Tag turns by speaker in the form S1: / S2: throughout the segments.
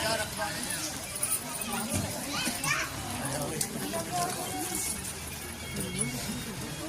S1: ना रास्ता नहीं हटता है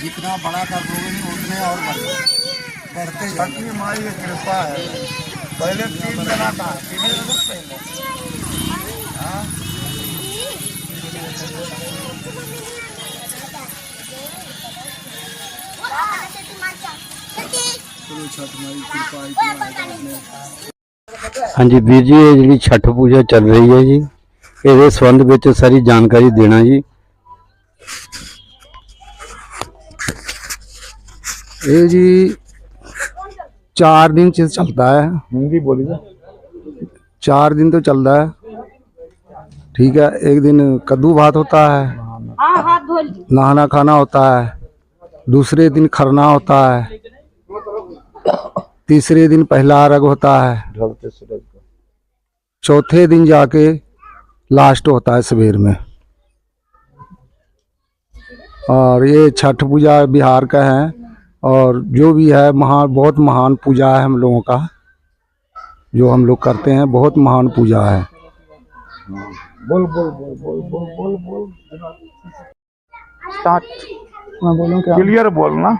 S2: जितना बड़ा कर दोगे नहीं उतने और बढ़े बढ़ते छठी माई की कृपा है पहले तीन जना था तीन जना पहले चलो छठ माई की कृपा इतना है अपने
S3: ਹਾਂਜੀ ਵੀਰ ਜੀ ਇਹ ਜਿਹੜੀ ਛਠ ਪੂਜਾ ਚੱਲ ਰਹੀ ਹੈ ਜੀ ਇਹਦੇ ਸੰਬੰਧ ਵਿੱਚ ਸਾਰੀ ਜਾਣਕਾਰੀ ਦੇਣਾ ਜੀ
S2: ये जी चार दिन से चलता है
S3: ਹਿੰਦੀ ਬੋਲੀ ਦਾ
S2: चार दिन तो चलता है ठीक है एक दिन कद्दू भात होता है नहाना खाना होता है दूसरे दिन खरना होता है तीसरे दिन पहला अर्घ होता है।
S3: ढलते सूरज को
S2: चौथे दिन जाके लास्ट होता है सवेर में। और ये छठ पूजा बिहार का है और जो भी है महान बहुत महान पूजा है हम लोगों का जो हम लोग करते हैं बहुत महान पूजा है।
S3: बोल बोल बोल बोल बोल बोल बोल।
S4: स्टार्ट मैं बोलूँ क्या?
S3: क्लियर बोलना।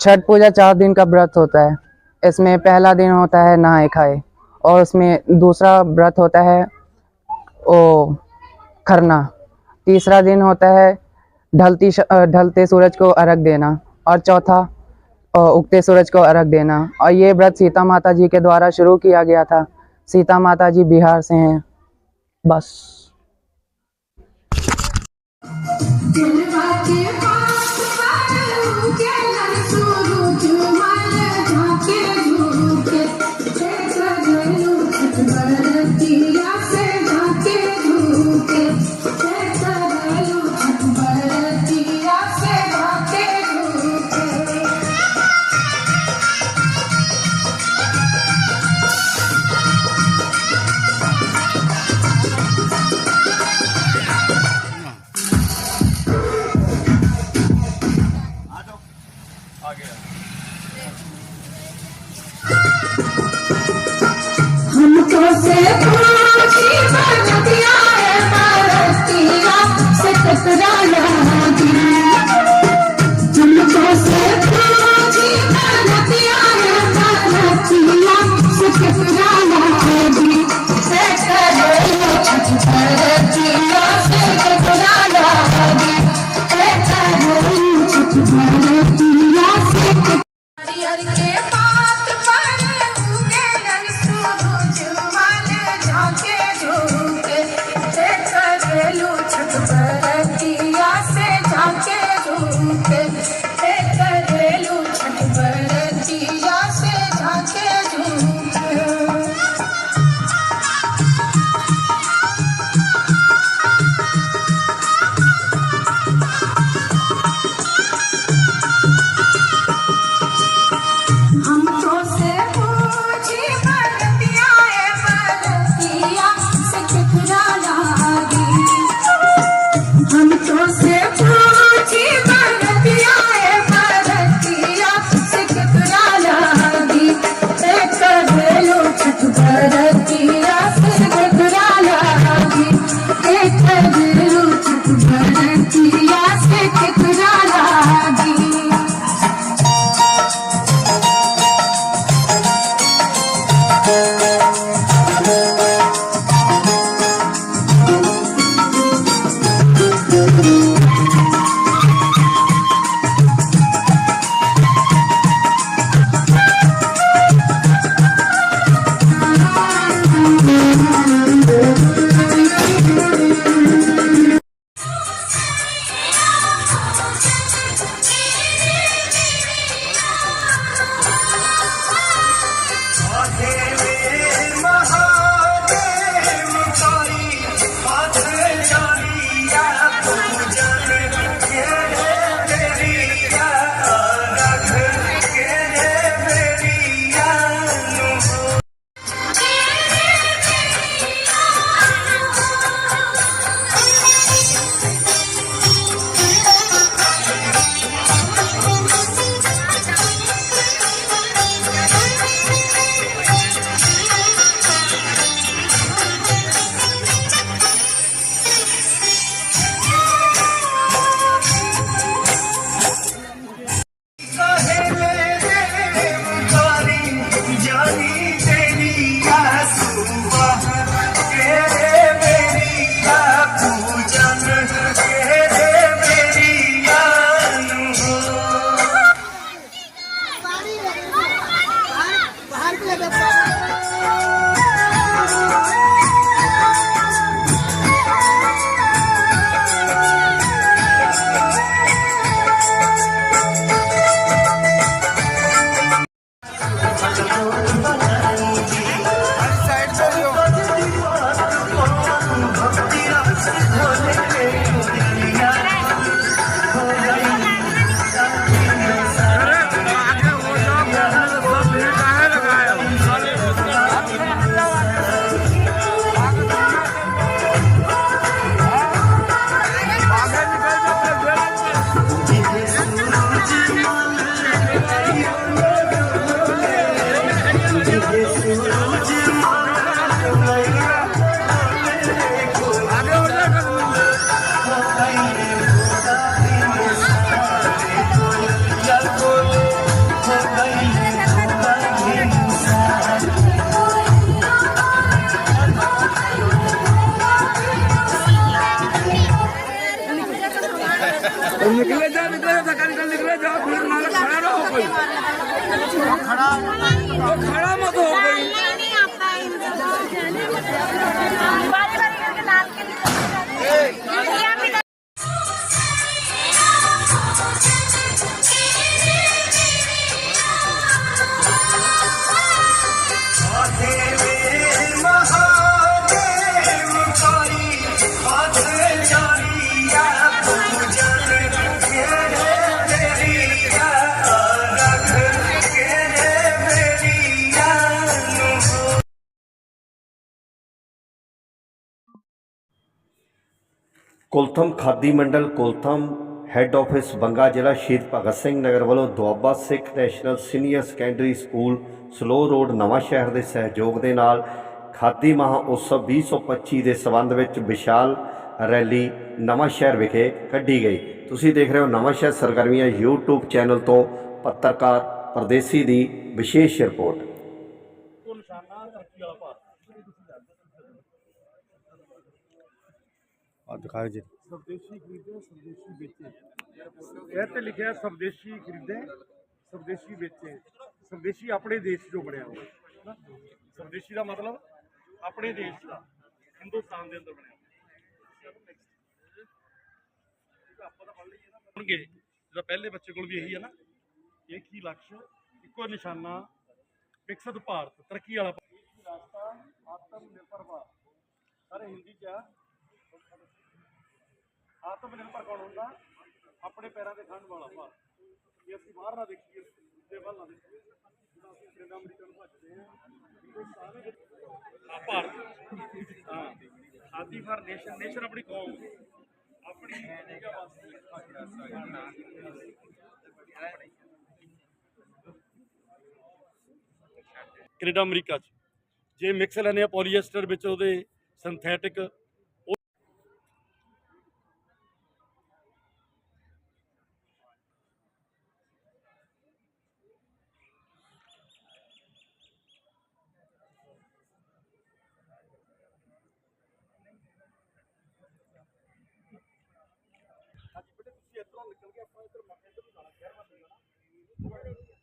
S4: छठ पूजा चार दिन का व्रत होता है। इसमें पहला दिन होता है नहाए खाए, और उसमें दूसरा व्रत होता है ओ खरना। तीसरा दिन होता है ढलती ढलते सूरज को अर्घ देना, और चौथा उगते सूरज को अर्घ देना। और ये व्रत सीता माता जी के द्वारा शुरू किया गया था। सीता माता जी बिहार से हैं। बस।
S5: से
S6: Bye.
S7: Kultham Khadi Mandal Kultham head office Banga ਜ਼ਿਲ੍ਹਾ ਸ਼ਹੀਦ ਭਗਤ ਸਿੰਘ ਨਗਰ ਵੱਲੋਂ Doaba Sikh national senior secondary school Saloh road Nawanshahr ਦੇ ਸਹਿਯੋਗ ਦੇ ਨਾਲ ਖਾਦੀ ਮਹਾ ਉਤਸਵ 2025 ਦੇ ਸਬੰਧ ਵਿੱਚ ਵਿਸ਼ਾਲ ਰੈਲੀ ਨਵਾਂ ਸ਼ਹਿਰ ਵਿਖੇ ਕੱਢੀ ਗਈ। ਤੁਸੀਂ ਦੇਖ ਰਹੇ ਹੋ ਨਵਾਂ ਸ਼ਹਿਰ ਸਰਗਰਮੀਆਂ YouTube ਚੈਨਲ ਤੋਂ ਪੱਤਰਕਾਰ ਪਰਦੇਸੀ ਦੀ ਵਿਸ਼ੇਸ਼ ਰਿਪੋਰਟ। ਆ ਦਿਖਾਓ ਜੀ।
S8: ਸਵਦੇਸ਼ੀ ਖਰੀਦੇ, ਸਵਦੇਸ਼ੀ ਵੇਚੇ। ਇਹ ਤੇ ਲਿਖਿਆ ਸਵਦੇਸ਼ੀ ਖਰੀਦੇ, ਸਵਦੇਸ਼ੀ ਵੇਚੇ। ਸਵਦੇਸ਼ੀ ਆਪਣੇ ਦੇਸ਼ ਚੋਂ ਬਣਿਆ ਹੋਇਆ। ਸਵਦੇਸ਼ੀ ਦਾ ਮਤਲਬ ਆਪਣੇ ਦੇਸ਼ ਦਾ, ਹਿੰਦੁਸਤਾਨ ਦੇ ਅੰਦਰ ਬਣਿਆ ਹੋਇਆ। ਜਿਹੜਾ ਪਹਿਲੇ ਬੱਚੇ ਕੋਲ ਵੀ ਇਹੀ ਹੈ ਨਾ, ਇੱਕ ਹੀ ਲਕਸ਼, ਇੱਕੋ ਨਿਸ਼ਾਨਾ, ਵਿਕਸਿਤ ਭਾਰਤ, ਤਰੱਕੀ ਵਾਲਾ ਰਾਸਤਾ ਆਤਮ ਨਿਰਭਰ ਭਾਰਤ। ਸਾਰੇ ਹਿੰਦੀ ਚ ਆਤਮ ਨਿਰਭਰ ਕੌਣ ਹੁੰਦਾ। ਆਪਣੇ ਪੈਰਾਂ ਤੇ ਖੰਡ ਵਾਲਾ ਭਾਰਤ ਜੇ ਅਸੀਂ ਬਾਹਰ ਨਾ ਦੇਖੀਏ ਤੇ ਵੱਲ ਨਾ ਦੇਖੀਏ ਜਦੋਂ ਅਸੀਂ ਕੈਨੇਡਾ ਅਮਰੀਕਾ ਨੂੰ ਭੱਜਦੇ ਹਾਂ। ਹਿੰਦੁਸਤਾਨ ਵਿੱਚ ਆ ਭਾਰਤ ਹਾਂ। ਆਦੀ ਫਾਰ ਨੇਸ਼ਨ ਨੇਸ਼ਨ ਆਪਣੀ ਕੌਮ। ਆਪਣੀ ਜਗ੍ਹਾ ਕੈਨੇਡਾ ਅਮਰੀਕਾ ਚ। ਜੇ ਮਿਕਸ ਲੈਣੇ ਆ ਪੋਲੀਐਸਟਰ ਵਿੱਚ ਉਹਦੇ ਸਿੰਥੈਟਿਕ ਆਪਾਂ ਇੱਧਰ ਮੰਗੇ ਤੋਂ ਵੀ ਜਾਣਾ ਸ਼ਹਿਰ ਵੱਲ ਨੂੰ ਜਾਣਾ।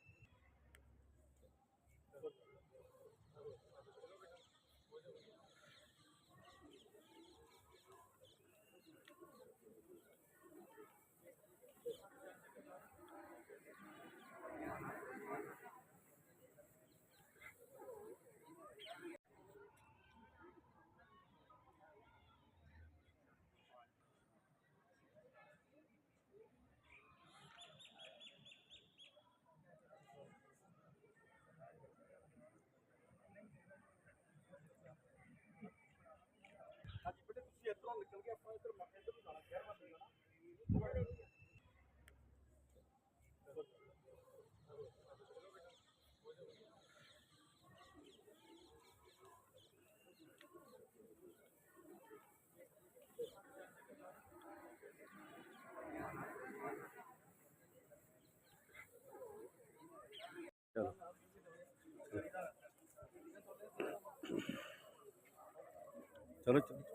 S7: ਚਲੋ ਚਲੋ।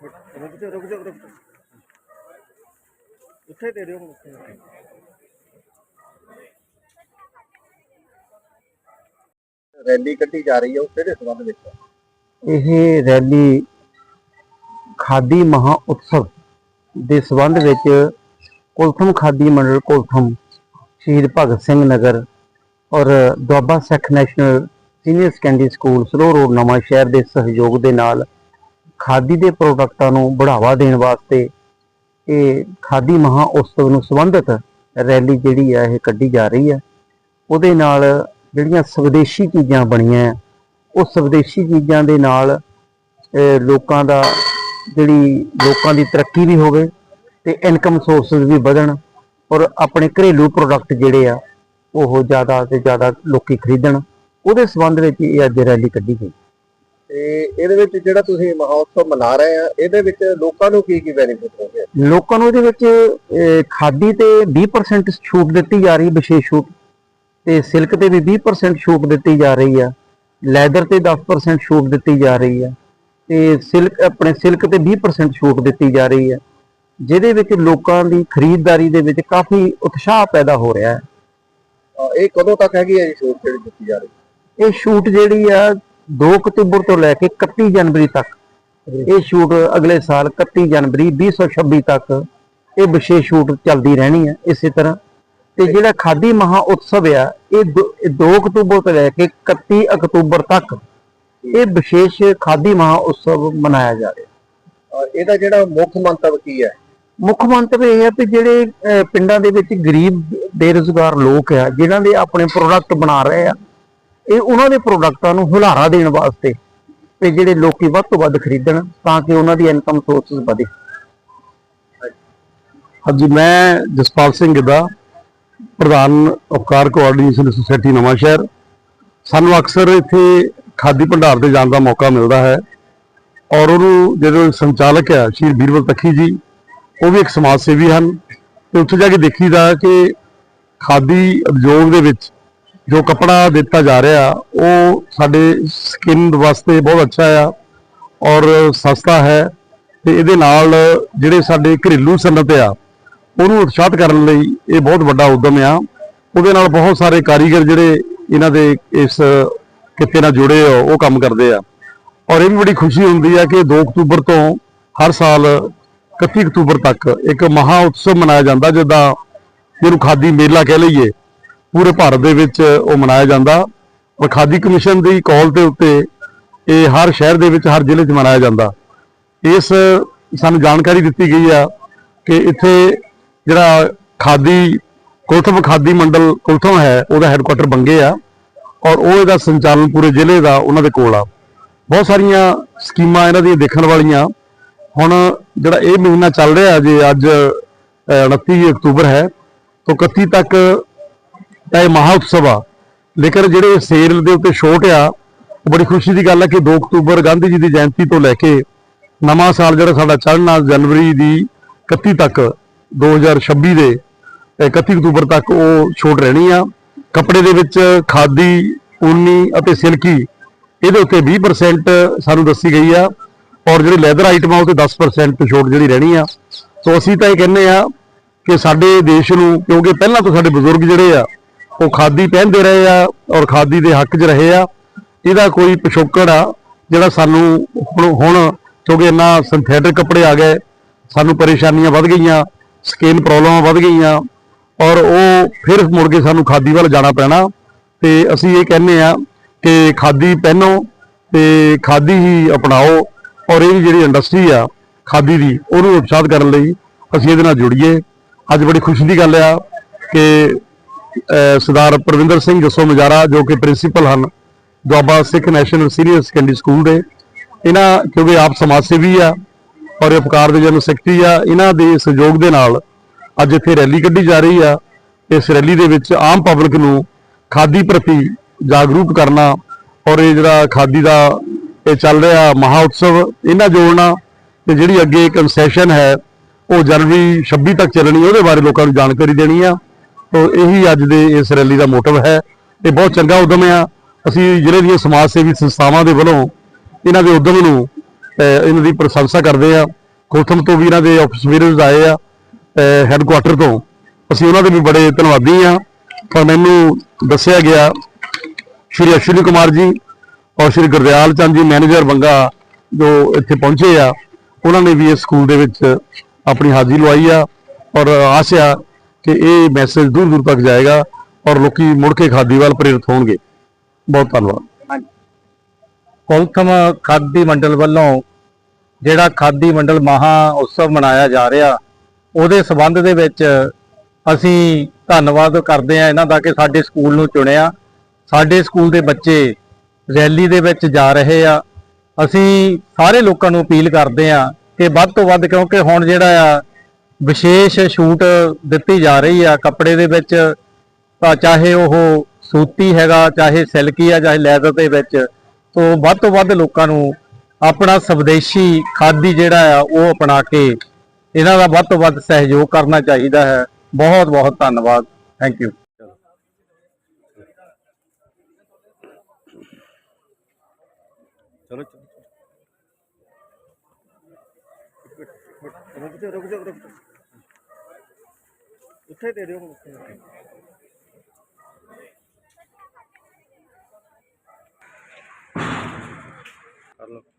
S7: ਰੁਕ ਜਾ ਰੁਕ ਜਾ ਰੁਕ ਜਾ ਉੱਥੇ ਦੇ ਦਿਓ
S9: ਰੈਲੀ ਕੱਢੀ ਜਾ ਰਹੀ ਹੈ, ਉਹ ਕਿਹੜੇ ਸੰਬੰਧ ਵਿੱਚ ਇਹ ਰੈਲੀ ਖਾਦੀ ਮਹਾ ਉਤਸਵ ਦੇ ਸੰਬੰਧ ਵਿੱਚ ਕੁਲਥਮ ਖਾਦੀ ਮੰਡਲ ਕੁਲਥਮ, ਸ਼ਹੀਦ ਭਗਤ ਸਿੰਘ ਨਗਰ ਔਰ Doaba Sikh national senior secondary school Saloh road Nawanshahr ਦੇ ਸਹਿਯੋਗ ਦੇ ਨਾਲ ਖਾਦੀ ਦੇ ਪ੍ਰੋਡਕਟਾਂ ਨੂੰ ਬੜਾਵਾ ਦੇਣ ਵਾਸਤੇ ਇਹ ਖਾਦੀ ਮਹਾ ਉਤਸਵ ਨੂੰ ਸੰਬੰਧਿਤ ਰੈਲੀ ਜਿਹੜੀ ਆ ਇਹ ਕੱਢੀ ਜਾ ਰਹੀ ਹੈ ਉਹਦੇ ਨਾਲ ਜਿਹੜੀਆਂ ਸਵਦੇਸ਼ੀ ਚੀਜ਼ਾਂ ਬਣੀਆਂ ਹੈ, ਉਹ ਸਵਦੇਸ਼ੀ ਚੀਜ਼ਾਂ ਦੇ ਨਾਲ ਲੋਕਾਂ ਦਾ ਜਿਹੜੀ ਲੋਕਾਂ ਦੀ ਤਰੱਕੀ ਵੀ ਹੋਵੇ ਤੇ ਇਨਕਮ ਸੋਰਸਸ ਵੀ ਵਧਣ ਔਰ ਆਪਣੇ ਘਰੇਲੂ ਪ੍ਰੋਡਕਟ ਜਿਹੜੇ ਆ ਉਹ ਜ਼ਿਆਦਾ ਤੇ ਜ਼ਿਆਦਾ ਲੋਕੀ ਖਰੀਦਣ। ਉਹਦੇ ਸੰਬੰਧ ਵਿੱਚ ਇਹ ਅੱਜ ਰੈਲੀ ਕੱਢੀ ਗਈ।
S7: ਤੇ ਇਹਦੇ ਵਿੱਚ ਜਿਹੜਾ ਤੁਸੀਂ ਮਹੋਤਸਵ ਮਨਾ ਰਹੇ ਆ ਇਹਦੇ ਵਿੱਚ ਲੋਕਾਂ ਨੂੰ ਕੀ ਕੀ ਬੈਨੀਫਿਟ ਹੋ ਗਿਆ?
S9: ਲੋਕਾਂ ਨੂੰ ਇਹਦੇ ਵਿੱਚ ਖਾਦੀ ਤੇ 20% ਛੂਟ ਦਿੱਤੀ ਜਾ ਰਹੀ ਵਿਸ਼ੇਸ਼ ਛੂਟ। ਤੇ ਸਿਲਕ ਤੇ ਵੀ 20% ਛੂਟ ਦਿੱਤੀ ਜਾ ਰਹੀ ਆ। ਲੈਦਰ ਤੇ 10% ਛੂਟ ਦਿੱਤੀ ਜਾ ਰਹੀ ਆ। ਤੇ ਸਿਲਕ ਆਪਣੇ ਸਿਲਕ ਤੇ 20% ਛੂਟ ਦਿੱਤੀ ਜਾ ਰਹੀ ਆ। ਜਿਹਦੇ ਵਿੱਚ ਲੋਕਾਂ ਦੀ ਖਰੀਦਦਾਰੀ ਦੇ ਵਿੱਚ ਕਾਫੀ ਉਤਸ਼ਾਹ ਪੈਦਾ ਹੋ ਰਿਹਾ ਹੈ।
S7: ਇਹ ਕਦੋਂ ਤੱਕ ਹੈਗੀ ਹੈ ਜੀ ਛੂਟ ਜਿਹੜੀ ਦਿੱਤੀ ਜਾ ਰਹੀ?
S9: ਇਹ ਸ਼ੂਟ ਜਿਹੜੀ ਆ 2 ਅਕਤੂਬਰ ਤੋਂ ਲੈ ਕੇ 31 ਜਨਵਰੀ ਤੱਕ। ਇਹ ਸ਼ੂਟ ਅਗਲੇ ਸਾਲ 31 ਜਨਵਰੀ 2026 ਤੱਕ ਇਹ ਵਿਸ਼ੇਸ਼ ਸ਼ੂਟ ਚੱਲਦੀ ਰਹਿਣੀ ਹੈ ਇਸੇ ਤਰ੍ਹਾਂ। ਤੇ ਜਿਹੜਾ ਖਾਦੀ ਮਹਾ ਉਤਸਵ ਆ ਇਹ 2 ਅਕਤੂਬਰ ਤੋਂ ਲੈ ਕੇ 31 ਅਕਤੂਬਰ ਤੱਕ ਇਹ ਵਿਸ਼ੇਸ਼ ਖਾਦੀ ਮਹਾ ਉਤਸਵ ਮਨਾਇਆ ਜਾ ਰਿਹਾ।
S7: ਇਹਦਾ ਜਿਹੜਾ ਮੁੱਖ ਮੰਤਵ ਕੀ ਹੈ?
S9: ਮੁੱਖ ਮੰਤਵ ਇਹ ਹੈ ਕਿ ਜਿਹੜੇ ਪਿੰਡਾਂ ਦੇ ਵਿੱਚ ਗਰੀਬ ਬੇਰੁਜ਼ਗਾਰ ਲੋਕ ਆ ਜਿਨ੍ਹਾਂ ਦੇ ਆਪਣੇ ਪ੍ਰੋਡਕਟ ਬਣਾ ਰਹੇ ਆ ਇਹ ਉਹਨਾਂ ਦੇ ਪ੍ਰੋਡਕਟਾਂ ਨੂੰ ਹੁਲਾਰਾ ਦੇਣ ਵਾਸਤੇ ਤੇ ਜਿਹੜੇ ਲੋਕੀ ਵੱਧ ਤੋਂ ਵੱਧ ਖਰੀਦਣ ਤਾਂ ਕਿ ਉਹਨਾਂ ਦੀ ਇਨਕਮ ਸੋਰਸਸ ਵਧੇ।
S10: ਹਾਂਜੀ, ਮੈਂ ਜਸਪਾਲ ਸਿੰਘ ਗਿੱਦਾ ਪ੍ਰਧਾਨ ਉਪਕਾਰ ਕੋਆਰਡੀਨੇਸ਼ਨ ਸੁਸਾਇਟੀ ਨਵਾਂ ਸ਼ਹਿਰ ਸਾਨੂੰ ਅਕਸਰ ਇੱਥੇ ਖਾਦੀ ਭੰਡਾਰ ਤੇ ਜਾਣ ਦਾ ਮੌਕਾ ਮਿਲਦਾ ਹੈ ਔਰ ਉਹਨੂੰ ਜਿਹੜੇ ਸੰਚਾਲਕ ਹੈ ਸ਼੍ਰੀ ਬੀਰਵਲ ਤੱਖੀ ਜੀ, ਉਹ ਵੀ ਇੱਕ ਸਮਾਜ ਸੇਵੀ ਹਨ ਤੇ ਉੱਥੇ ਜਾ ਕੇ ਦੇਖੀਦਾ ਕਿ ਖਾਦੀ ਉਦਯੋਗ ਦੇ ਵਿੱਚ ਜੋ ਕਪੜਾ ਦਿੱਤਾ ਜਾ ਰਿਹਾ, ਉਹ ਸਾਡੇ ਸਕਿਨ ਵਾਸਤੇ ਬਹੁਤ ਅੱਛਾ ਆ ਔਰ ਸਸਤਾ ਹੈ ਤੇ ਇਹਦੇ ਨਾਲ ਜਿਹੜੇ ਸਾਡੇ ਘਰੇਲੂ ਸਨਅਤ ਆ, ਉਹਨੂੰ ਉਤਸ਼ਾਹਤ ਕਰਨ ਲਈ ਇਹ ਬਹੁਤ ਵੱਡਾ ਉਦਮ ਆ। ਉਹਦੇ ਨਾਲ ਬਹੁਤ ਸਾਰੇ ਕਾਰੀਗਰ ਜਿਹੜੇ ਇਹਨਾਂ ਦੇ ਇਸ ਕਿੱਤੇ ਨਾਲ ਜੁੜੇ ਆ, ਉਹ ਕੰਮ ਕਰਦੇ ਆ। ਔਰ ਇਹ ਵੀ ਬੜੀ ਖੁਸ਼ੀ ਹੁੰਦੀ ਆ ਕਿ 2 ਅਕਤੂਬਰ ਤੋਂ ਹਰ ਸਾਲ 31 ਅਕਤੂਬਰ ਤੱਕ ਇੱਕ ਮਹਾ ਉਤਸਵ ਮਨਾਇਆ ਜਾਂਦਾ, ਜਿੱਦਾਂ ਜਿਹਨੂੰ ਖਾਦੀ ਮੇਲਾ ਕਹਿ ਲਈਏ। ਪੂਰੇ ਭਾਰਤ ਦੇ ਵਿੱਚ ਉਹ ਮਨਾਇਆ ਜਾਂਦਾ। ਔਰ ਖਾਦੀ ਕਮਿਸ਼ਨ ਦੀ ਕਾਲ ਦੇ ਉੱਤੇ ਇਹ ਹਰ ਸ਼ਹਿਰ ਦੇ ਵਿੱਚ ਹਰ ਜ਼ਿਲ੍ਹੇ 'ਚ ਮਨਾਇਆ ਜਾਂਦਾ। ਇਸ ਸਾਨੂੰ ਜਾਣਕਾਰੀ ਦਿੱਤੀ ਗਈ ਆ ਕਿ ਇੱਥੇ ਜਿਹੜਾ ਖਾਦੀ ਕੁਲਥਮ ਖਾਦੀ ਮੰਡਲ ਕੁਲਥਮ ਹੈ ਉਹਦਾ ਹੈੱਡਕੁਆਟਰ ਬੰਗੇ ਆ ਔਰ ਉਹ ਇਹਦਾ ਸੰਚਾਲਨ ਪੂਰੇ ਜ਼ਿਲ੍ਹੇ ਦਾ ਉਹਨਾਂ ਦੇ ਕੋਲ ਆ। ਬਹੁਤ ਸਾਰੀਆਂ ਸਕੀਮਾਂ ਇਹਨਾਂ ਦੀਆਂ ਦੇਖਣ ਵਾਲੀਆਂ। ਹੁਣ ਜਿਹੜਾ ਇਹ ਮਹੀਨਾ ਚੱਲ ਰਿਹਾ ਜੇ ਅੱਜ ਅਹ, 29 ਅਕਤੂਬਰ ਹੈ ਤੋਂ 31 ਤੱਕ ਤਾਂ ਇਹ ਮਹਾ ਉਤਸਵ ਆ। ਲੇਕਿਨ ਜਿਹੜੇ ਸੇਲ ਦੇ ਉੱਤੇ ਛੋਟ ਆ, ਉਹ ਬੜੀ ਖੁਸ਼ੀ ਦੀ ਗੱਲ ਹੈ ਕਿ 2 ਅਕਤੂਬਰ ਗਾਂਧੀ ਜੀ ਦੀ ਜਯੰਤੀ ਤੋਂ ਲੈ ਕੇ ਨਵਾਂ ਸਾਲ ਜਿਹੜਾ ਸਾਡਾ ਚੜ੍ਹਨਾ ਜਨਵਰੀ ਦੀ 31 ਤੱਕ 2026 ਦੇ ਅਹ 31 ਅਕਤੂਬਰ ਤੱਕ ਉਹ ਛੋਟ ਰਹਿਣੀ ਆ। ਕੱਪੜੇ ਦੇ ਵਿੱਚ ਖਾਦੀ ਉਨੀ ਅਤੇ ਸਿਲਕੀ, ਇਹਦੇ ਉੱਤੇ 20% ਸਾਨੂੰ ਦੱਸੀ ਗਈ ਆ ਔਰ ਜਿਹੜੇ ਲੈਦਰ ਆਈਟਮਾਂ ਉੱਤੇ 10% ਛੋਟ ਜਿਹੜੀ ਰਹਿਣੀ ਆ। ਸੋ ਅਸੀਂ ਤਾਂ ਇਹ ਕਹਿੰਦੇ ਆ ਕਿ ਸਾਡੇ ਦੇਸ਼ ਨੂੰ, ਕਿਉਂਕਿ ਪਹਿਲਾਂ ਤੋਂ ਸਾਡੇ ਬਜ਼ੁਰਗ ਜਿਹੜੇ ਆ ਉਹ ਖਾਦੀ ਪਹਿਨਦੇ ਰਹੇ ਆ ਔਰ ਖਾਦੀ ਦੇ ਹੱਕ 'ਚ ਰਹੇ ਆ। ਇਹਦਾ ਕੋਈ ਪਿਛੋਕੜ ਆ, ਜਿਹੜਾ ਸਾਨੂੰ ਹੁਣ ਹੁਣ ਕਿਉਂਕਿ ਇੰਨਾ ਸਿੰਥੈਟਿਕ ਕੱਪੜੇ ਆ ਗਏ, ਸਾਨੂੰ ਪਰੇਸ਼ਾਨੀਆਂ ਵੱਧ ਗਈਆਂ ਸਕਿਨ ਪ੍ਰੋਬਲਮਾਂ ਵੱਧ ਗਈਆਂ, ਔਰ ਉਹ ਫਿਰ ਮੁੜ ਕੇ ਸਾਨੂੰ ਖਾਦੀ ਵੱਲ ਜਾਣਾ ਪੈਣਾ। ਤੇ ਅਸੀਂ ਇਹ ਕਹਿੰਦੇ ਆ ਕਿ ਖਾਦੀ ਪਹਿਨੋ ਤੇ ਖਾਦੀ ਹੀ ਅਪਣਾਓ, ਔਰ ਇਹ ਜਿਹੜੀ ਇੰਡਸਟਰੀ ਆ ਖਾਦੀ ਦੀ, ਉਹਨੂੰ ਉਤਸ਼ਾਹਤ ਕਰਨ ਲਈ ਅਸੀਂ ਇਹਦੇ ਨਾਲ ਜੁੜੀਏ। ਅੱਜ ਬੜੀ ਖੁਸ਼ੀ ਦੀ ਗੱਲ ਆ ਕਿ ਸਰਦਾਰ ਪ੍ਰਵਿੰਦਰ ਸਿੰਘ ਜੱਸੋ ਮਜਾਰਾ ਜੋ ਕਿ ਪ੍ਰਿੰਸੀਪਲ ਹਨ। Doaba Sikh national senior secondary school ਦੇ। ਇਹਨਾਂ, ਕਿਉਂਕਿ ਆਪ ਸਮਾਜ ਸੇਵੀ ਆ ਔਰ ਇਹ ਉਪਕਾਰ ਦੇ ਜਨਰਲ ਸੈਕਟਰੀ ਆ। ਇਹਨਾਂ ਦੇ ਸਹਿਯੋਗ ਦੇ ਨਾਲ ਅੱਜ ਇੱਥੇ ਰੈਲੀ ਕੱਢੀ ਜਾ ਰਹੀ ਆ। ਇਸ ਰੈਲੀ ਦੇ ਵਿੱਚ ਆਮ ਪਬਲਿਕ ਨੂੰ ਖਾਦੀ ਪ੍ਰਤੀ ਜਾਗਰੂਕ ਕਰਨਾ ਔਰ ਇਹ ਜਿਹੜਾ ਖਾਦੀ ਦਾ ਇਹ ਚੱਲ ਰਿਹਾ ਮਹਾ ਉਤਸਵ, ਇਹਨਾਂ ਜੋੜਨਾ ਤੇ ਜਿਹੜੀ ਅੱਗੇ ਕਨਸੈਸ਼ਨ ਹੈ, ਉਹ ਜਨਵਰੀ 26 ਤੱਕ ਚੱਲਣੀ, ਉਹਦੇ ਬਾਰੇ ਲੋਕਾਂ ਨੂੰ ਜਾਣਕਾਰੀ ਦੇਣੀ ਆ। ਤੋ ਇਹੀ ਅੱਜ ਦੇ ਇਸ ਰੈਲੀ ਦਾ ਮੋਟਿਵ ਹੈ। ਇਹ ਬਹੁਤ ਚੰਗਾ ਉਦਮ ਆ। ਅਸੀਂ ਜ਼ਿਲ੍ਹੇ ਦੀਆਂ ਸਮਾਜ ਸੇਵੀ ਸੰਸਥਾਵਾਂ ਦੇ ਵੱਲੋਂ ਇਹਨਾਂ ਦੇ ਉਦਮ ਨੂੰ ਇਹਨਾਂ ਦੀ ਪ੍ਰਸ਼ੰਸਾ ਕਰਦੇ ਆ। ਕੋਥਮ ਤੋਂ ਵੀ ਇਹਨਾਂ ਦੇ ਆਫਿਸ ਵੀਰਸ ਆਏ ਆ ਹੈੱਡਕੁਆਟਰ ਤੋਂ। ਅਸੀਂ ਉਹਨਾਂ ਦੇ ਵੀ ਬੜੇ ਧੰਨਵਾਦੀ ਆ। ਪਰ ਮੈਨੂੰ ਦੱਸਿਆ ਗਿਆ ਸ਼੍ਰੀ ਅਸ਼ਵਨੀ ਕੁਮਾਰ ਜੀ ਔਰ ਸ਼੍ਰੀ ਗੁਰਦਿਆਲ ਚੰਦ ਜੀ ਮੈਨੇਜਰ ਬੰਗਾ ਜੋ ਇੱਥੇ ਪਹੁੰਚੇ ਆ, ਉਹਨਾਂ ਨੇ ਵੀ ਇਸ ਸਕੂਲ ਦੇ ਵਿੱਚ ਆਪਣੀ ਹਾਜ਼ਰੀ ਲਵਾਈ ਆ ਔਰ ਆਸ ਆ ਕਿ ਇਹ ਮੈਸੇਜ ਦੂਰ ਦੂਰ ਤੱਕ ਜਾਏਗਾ ਔਰ ਲੋਕੀ ਮੁੜ ਕੇ ਖਾਦੀ ਵੱਲ ਪ੍ਰੇਰਿਤ ਹੋਣਗੇ। ਬਹੁਤ ਧੰਨਵਾਦ।
S11: ਕੁਲਥਮ ਖਾਦੀ ਮੰਡਲ ਵੱਲੋਂ ਜਿਹੜਾ ਖਾਦੀ ਮੰਡਲ ਮਹਾ ਉਤਸਵ ਮਨਾਇਆ ਜਾ ਰਿਹਾ, ਉਹਦੇ ਸਬੰਧ ਦੇ ਵਿੱਚ ਅਸੀਂ ਧੰਨਵਾਦ ਕਰਦੇ ਆ ਇਹਨਾਂ ਦਾ ਕਿ ਸਾਡੇ ਸਕੂਲ ਨੂੰ ਚੁਣਿਆ। ਸਾਡੇ ਸਕੂਲ ਦੇ ਬੱਚੇ ਰੈਲੀ ਦੇ ਵਿੱਚ ਜਾ ਰਹੇ ਆ। ਅਸੀਂ ਸਾਰੇ ਲੋਕਾਂ ਨੂੰ ਅਪੀਲ ਕਰਦੇ ਆ ਕਿ ਵੱਧ ਤੋਂ ਵੱਧ ਕਿਉਂਕਿ ਹੁਣ ਜਿਹੜਾ ਆ ਵਿਸ਼ੇਸ਼ ਛੂਟ ਦਿੱਤੀ ਜਾ ਰਹੀ ਆ। ਕੱਪੜੇ ਦੇ ਵਿੱਚ ਤਾਂ ਚਾਹੇ ਉਹ ਸੂਤੀ ਹੈਗਾ, ਚਾਹੇ ਸਿਲਕੀ ਆ, ਚਾਹੇ ਲੈਦਰ ਦੇ ਵਿੱਚ, ਤੋਂ ਵੱਧ ਤੋਂ ਵੱਧ ਲੋਕਾਂ ਨੂੰ ਆਪਣਾ ਸਵਦੇਸ਼ੀ ਖਾਦੀ ਜਿਹੜਾ ਆ, ਉਹ ਅਪਣਾ ਕੇ ਇਹਨਾਂ ਦਾ ਵੱਧ ਤੋਂ ਵੱਧ ਸਹਿਯੋਗ ਕਰਨਾ ਚਾਹੀਦਾ ਹੈ। ਬਹੁਤ ਬਹੁਤ ਧੰਨਵਾਦ। ਥੈਂਕ ਯੂ
S7: ਚਲੋ ਚਲੋ
S8: ਰੁਕ ਜਾ ਰੁਕ ਜਾ ਰੁਕ ਜਾ। ਉੱਥੇ ਦੇ ਦਿਓ ਹੁਣ। ਕਰ ਲਓ।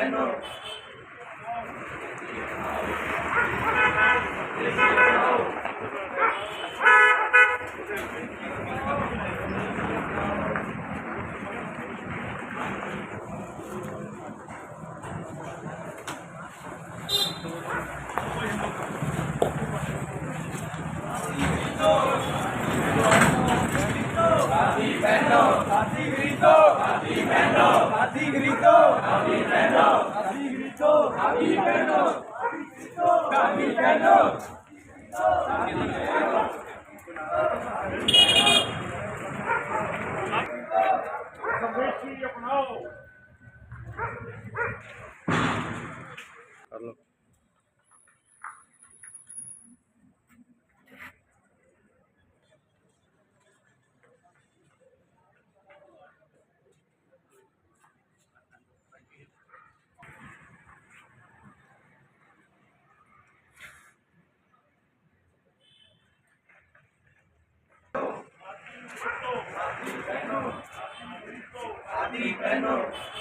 S12: and of Independence.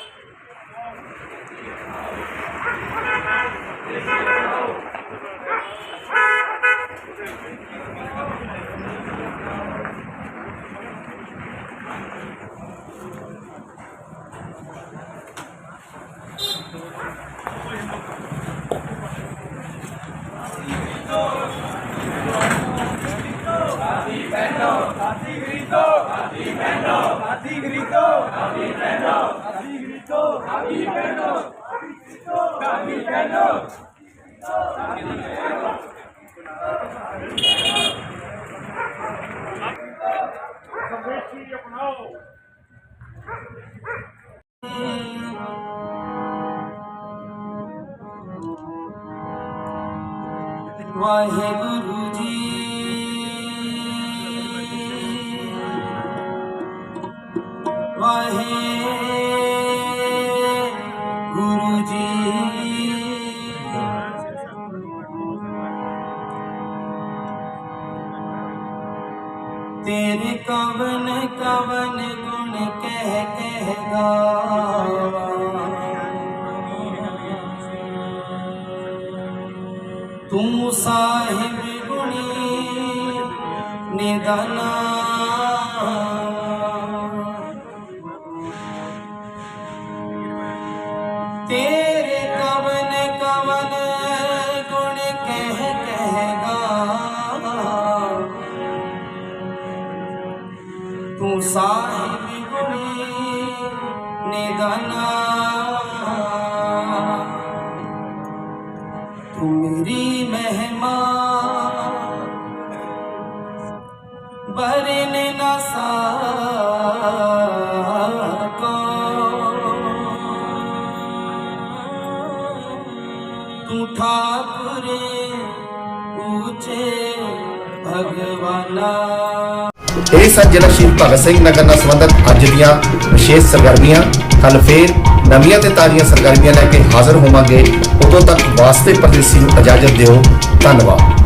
S12: ਕਵਨ ਕਵਨ ਗੁਣ ਕਹਿ ਕਹਿ ਗਾਵਾ ਤੂੰ ਸਾਹਿਬ ਗੁਣੀ ਨਿਦਾਨਾ ਨਿਦਾਨਾ ਤੂੰ ਮੇਰੀ ਮਹਿਮਾ ਬਰਨ ਨਾ ਸਕੋ ਤੂੰ ਠਾਕੁਰ ਉੱਚੇ ਭਗਵਾਨਾ
S13: ਇਹ ਸਨ ਜ਼ਿਲ੍ਹਾ ਸ਼ਹੀਦ ਭਗਤ ਸਿੰਘ ਨਗਰ ਨਾਲ ਸੰਬੰਧਿਤ ਅੱਜ ਦੀਆਂ ਵਿਸ਼ੇਸ਼ ਸਰਗਰਮੀਆਂ ਕੱਲ ਫੇਰ ਨਵੀਆਂ ਤੇ ਤਾਜ਼ੀਆਂ ਸਰਗਰਮੀਆਂ ਲੈ ਕੇ ਹਾਜ਼ਰ ਹੋਵਾਂਗੇ। ਉਦੋਂ ਤੱਕ ਵਾਸਤੇ ਪਰਦੇਸੀ ਨੂੰ ਇਜਾਜ਼ਤ ਦਿਓ। ਧੰਨਵਾਦ।